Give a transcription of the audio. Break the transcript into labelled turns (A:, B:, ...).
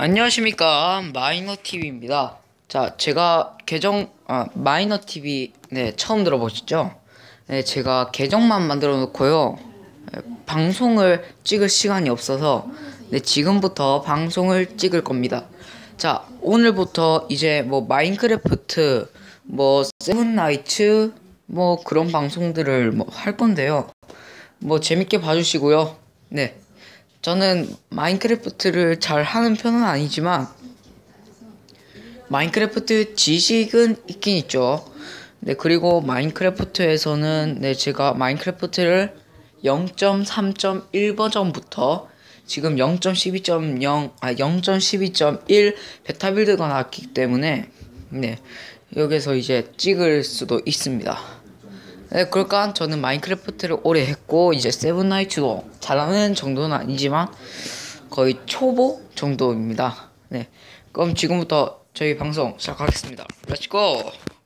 A: 안녕하십니까. 마이너TV입니다. 자 제가 계정 아 마이너TV 네 처음 들어보셨죠? 네 제가 계정만 만들어 놓고요. 네, 방송을 찍을 시간이 없어서 네 지금부터 방송을 찍을 겁니다. 자 오늘부터 이제 뭐 마인크래프트 뭐 세븐나이츠 뭐 그런 방송들을 뭐 할 건데요. 뭐 재밌게 봐주시고요. 네 저는 마인크래프트를 잘 하는 편은 아니지만 마인크래프트 지식은 있긴 있죠. 네, 그리고 마인크래프트에서는 네, 제가 마인크래프트를 0.3.1 버전부터 지금 0.12.0, 아, 0.12.1 베타 빌드가 나왔기 때문에, 네, 여기서 이제 찍을 수도 있습니다. 네, 그러니까 저는 마인크래프트를 오래 했고 이제 세븐나이츠도 잘하는 정도는 아니지만 거의 초보 정도입니다. 네, 그럼 지금부터 저희 방송 시작하겠습니다. 렛츠고!